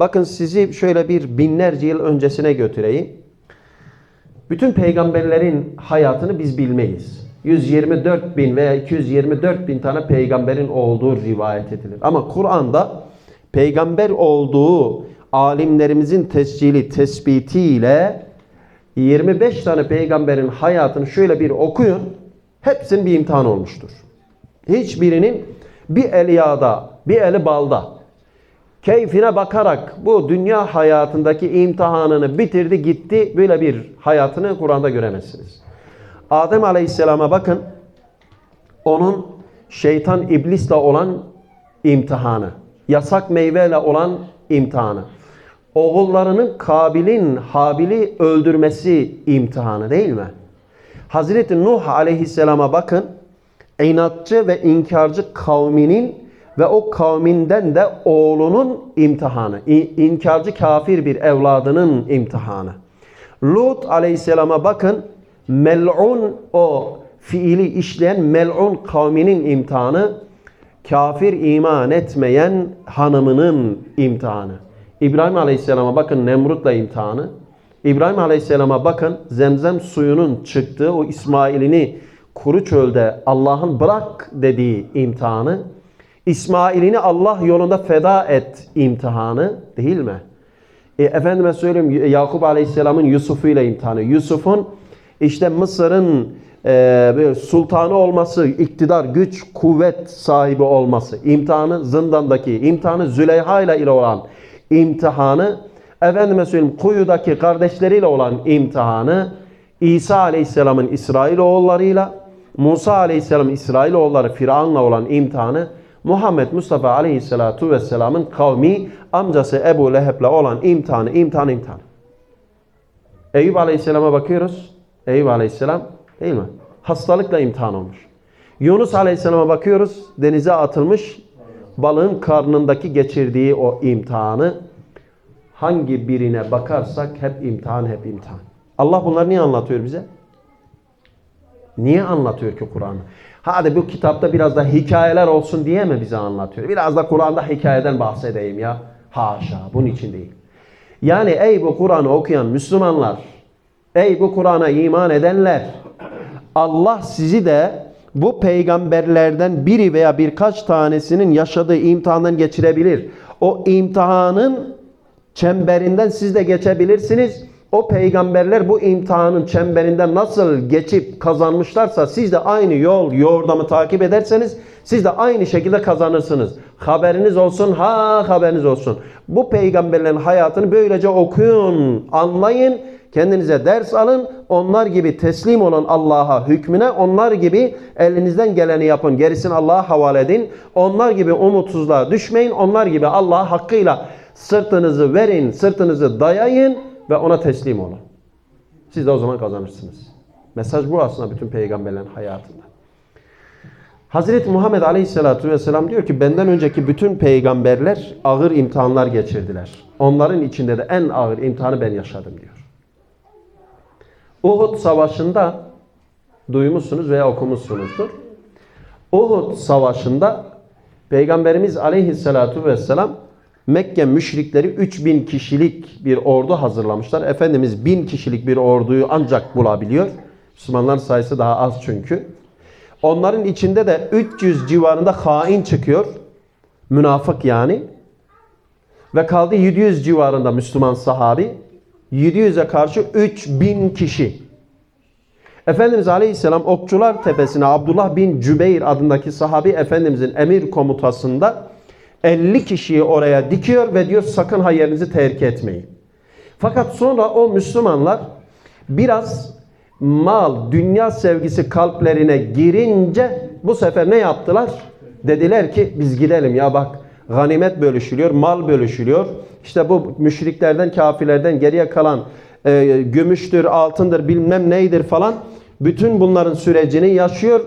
Bakın sizi şöyle bir binlerce yıl öncesine götüreyim. Bütün peygamberlerin hayatını biz bilmeyiz. 124 bin veya 224 bin tane peygamberin olduğu rivayet edilir. Ama Kur'an'da peygamber olduğu alimlerimizin tescili, tespitiyle 25 tane peygamberin hayatını şöyle bir okuyun. Hepsinin bir imtihan olmuştur. Hiçbirinin bir eli yağda, bir eli balda. Keyfine bakarak bu dünya hayatındaki imtihanını bitirdi gitti. Böyle bir hayatını Kur'an'da göremezsiniz. Adem Aleyhisselam'a bakın. Onun şeytan iblisle olan imtihanı. Yasak meyveyle olan imtihanı. Oğullarının Kabil'in Habil'i öldürmesi imtihanı değil mi? Hazreti Nuh Aleyhisselam'a bakın. İnatçı ve inkarcı kavminin ve o kavminden de oğlunun imtihanı. İnkarcı kafir bir evladının imtihanı. Lut aleyhisselama bakın. Mel'un o fiili işleyen mel'un kavminin imtihanı. Kafir iman etmeyen hanımının imtihanı. İbrahim aleyhisselama bakın Nemrut'la imtihanı. İbrahim aleyhisselama bakın zemzem suyunun çıktığı o İsmail'ini kuru çölde Allah'ın bırak dediği imtihanı. İsmail'ini Allah yolunda feda et imtihanı değil mi? E, efendime söyleyeyim Yakup Aleyhisselam'ın Yusuf'u ile imtihanı. Yusuf'un işte Mısır'ın e, sultanı olması, iktidar, güç, kuvvet sahibi olması, imtihanı zindandaki, imtihanı Züleyha ile ile olan imtihanı, efendime söyleyeyim kuyudaki kardeşleriyle olan imtihanı, İsa Aleyhisselam'ın İsrailoğullarıyla, Musa Aleyhisselam İsrailoğulları Firavun'la olan imtihanı, Muhammed Mustafa Aleyhisselatu Vesselam'ın kavmi amcası Ebu Leheb'le olan imtihanı, imtihanı, imtihanı. Eyüp Aleyhisselam'a bakıyoruz. Eyüp Aleyhisselam değil mi? Hastalıkla imtihan olmuş. Yunus Aleyhisselam'a bakıyoruz. Denize atılmış. Balığın karnındaki geçirdiği o imtihanı hangi birine bakarsak hep imtihan, hep imtihan. Allah bunları niye anlatıyor bize? Niye anlatıyor ki Kur'an'ı? Hadi bu kitapta biraz da hikayeler olsun diye mi bize anlatıyor? Biraz da Kur'an'da hikayeden bahsedeyim ya. Haşa, bunun için değil. Yani ey bu Kur'an'ı okuyan Müslümanlar, ey bu Kur'an'a iman edenler, Allah sizi de bu peygamberlerden biri veya birkaç tanesinin yaşadığı imtihandan geçirebilir. O imtihanın çemberinden siz de geçebilirsiniz. O peygamberler bu imtihanın çemberinden nasıl geçip kazanmışlarsa siz de aynı yol, yordamı takip ederseniz siz de aynı şekilde kazanırsınız. Haberiniz olsun, ha haberiniz olsun. Bu peygamberlerin hayatını böylece okuyun, anlayın, kendinize ders alın. Onlar gibi teslim olan Allah'a hükmüne, onlar gibi elinizden geleni yapın. Gerisini Allah'a havale edin. Onlar gibi umutsuzluğa düşmeyin. Onlar gibi Allah'a hakkıyla sırtınızı verin, sırtınızı dayayın ve ona teslim olun. Siz de o zaman kazanırsınız. Mesaj bu aslında bütün peygamberlerin hayatında. Hazreti Muhammed Aleyhisselatü Vesselam diyor ki benden önceki bütün peygamberler ağır imtihanlar geçirdiler. Onların içinde de en ağır imtihanı ben yaşadım diyor. Uhud Savaşı'nda duymuşsunuz veya okumuşsunuzdur. Uhud Savaşı'nda Peygamberimiz Aleyhisselatü Vesselam Mekke müşrikleri 3000 kişilik bir ordu hazırlamışlar. Efendimiz 1000 kişilik bir orduyu ancak bulabiliyor. Müslümanların sayısı daha az çünkü. Onların içinde de 300 civarında hain çıkıyor. Münafık yani. Ve kaldı 700 civarında Müslüman sahabi. 700'e karşı 3000 kişi. Efendimiz Aleyhisselam Okçular Tepesi'ne Abdullah bin Cübeyr adındaki sahabi Efendimizin emir komutasında 50 kişiyi oraya dikiyor ve diyor sakın ha yerinizi terk etmeyin. Fakat sonra o Müslümanlar biraz mal, dünya sevgisi kalplerine girince bu sefer ne yaptılar? Dediler ki biz gidelim ya bak ganimet bölüşülüyor, mal bölüşülüyor. İşte bu müşriklerden, kafirlerden geriye kalan e, gümüştür, altındır, bilmem neydir falan. Bütün bunların sürecini yaşıyor.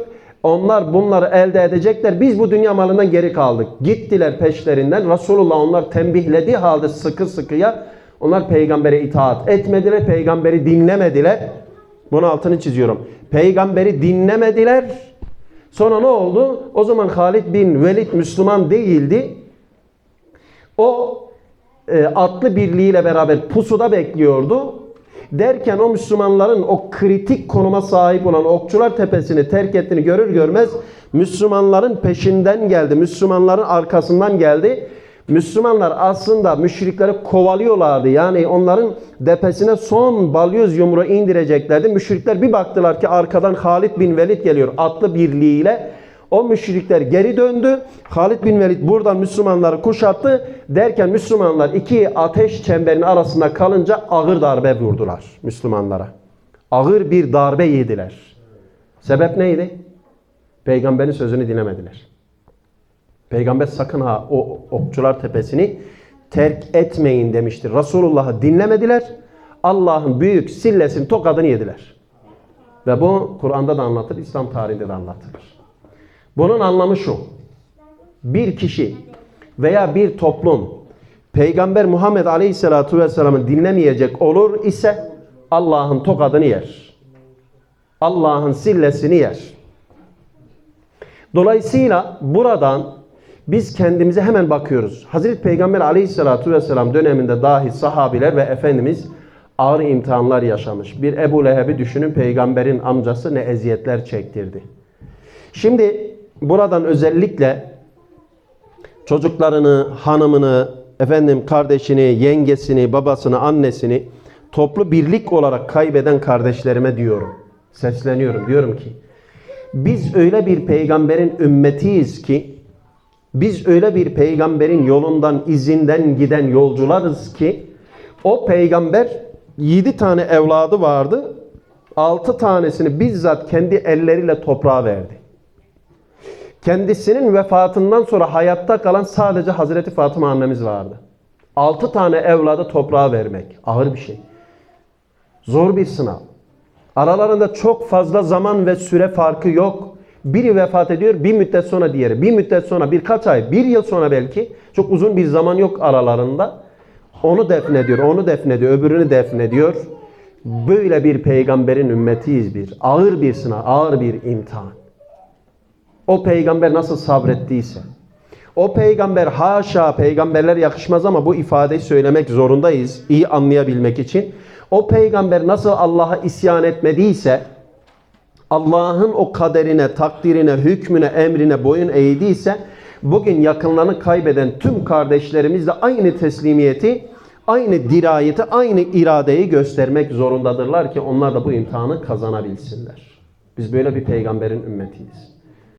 Onlar bunları elde edecekler. Biz bu dünya malından geri kaldık. Gittiler peşlerinden. Resulullah onlar tembihlediği halde sıkı sıkıya onlar peygambere itaat etmediler. Peygamberi dinlemediler. Bunun altını çiziyorum. Peygamberi dinlemediler. Sonra ne oldu? O zaman Halid bin Velid Müslüman değildi. O e, atlı birliğiyle beraber pusuda bekliyordu. Derken o Müslümanların o kritik konuma sahip olan Okçular Tepesi'ni terk ettiğini görür görmez Müslümanların peşinden geldi. Müslümanların arkasından geldi. Müslümanlar aslında müşrikleri kovalıyorlardı. Yani onların depesine son balyoz yumruğu indireceklerdi. Müşrikler bir baktılar ki arkadan Halid bin Velid geliyor atlı birliğiyle. O müşrikler geri döndü. Halid bin Velid buradan Müslümanları kuşattı. Derken Müslümanlar iki ateş çemberinin arasında kalınca ağır darbe vurdular Müslümanlara. Ağır bir darbe yediler. Sebep neydi? Peygamberin sözünü dinlemediler. Peygamber sakın ha o okçular tepesini terk etmeyin demiştir. Resulullah'ı dinlemediler. Allah'ın büyük sillesinin tokadını yediler. Ve bu Kur'an'da da anlatılır, İslam tarihinde de anlatılır. Bunun anlamı şu. Bir kişi veya bir toplum Peygamber Muhammed Aleyhisselatü Vesselam'ı dinlemeyecek olur ise Allah'ın tokadını yer. Allah'ın sillesini yer. Dolayısıyla buradan biz kendimize hemen bakıyoruz. Hazreti Peygamber Aleyhisselatü Vesselam döneminde dahi sahabiler ve Efendimiz ağır imtihanlar yaşamış. Bir Ebu Leheb'i düşünün peygamberin amcası ne eziyetler çektirdi. Şimdi buradan özellikle çocuklarını, hanımını, efendim kardeşini, yengesini, babasını, annesini toplu birlik olarak kaybeden kardeşlerime diyorum. Sesleniyorum. Diyorum ki biz öyle bir peygamberin ümmetiyiz ki biz öyle bir peygamberin yolundan, izinden giden yolcularız ki o peygamber yedi tane evladı vardı. Altı tanesini bizzat kendi elleriyle toprağa verdi. Kendisinin vefatından sonra hayatta kalan sadece Hazreti Fatıma annemiz vardı. Altı tane evladı toprağa vermek ağır bir şey. Zor bir sınav. Aralarında çok fazla zaman ve süre farkı yok. Biri vefat ediyor, bir müddet sonra diğeri. Bir müddet sonra, birkaç ay, bir yıl sonra belki. Çok uzun bir zaman yok aralarında. Onu defnediyor, onu defnediyor, öbürünü defnediyor. Böyle bir peygamberin ümmetiyiz bir. Ağır bir sınav, ağır bir imtihan. O peygamber nasıl sabrettiyse. O peygamber haşa peygamberler yakışmaz ama bu ifadeyi söylemek zorundayız iyi anlayabilmek için. O peygamber nasıl Allah'a isyan etmediyse Allah'ın o kaderine, takdirine, hükmüne, emrine boyun eğdiyse bugün yakınlarını kaybeden tüm kardeşlerimiz de aynı teslimiyeti, aynı dirayeti, aynı iradeyi göstermek zorundadırlar ki onlar da bu imtihanı kazanabilsinler. Biz böyle bir peygamberin ümmetiyiz.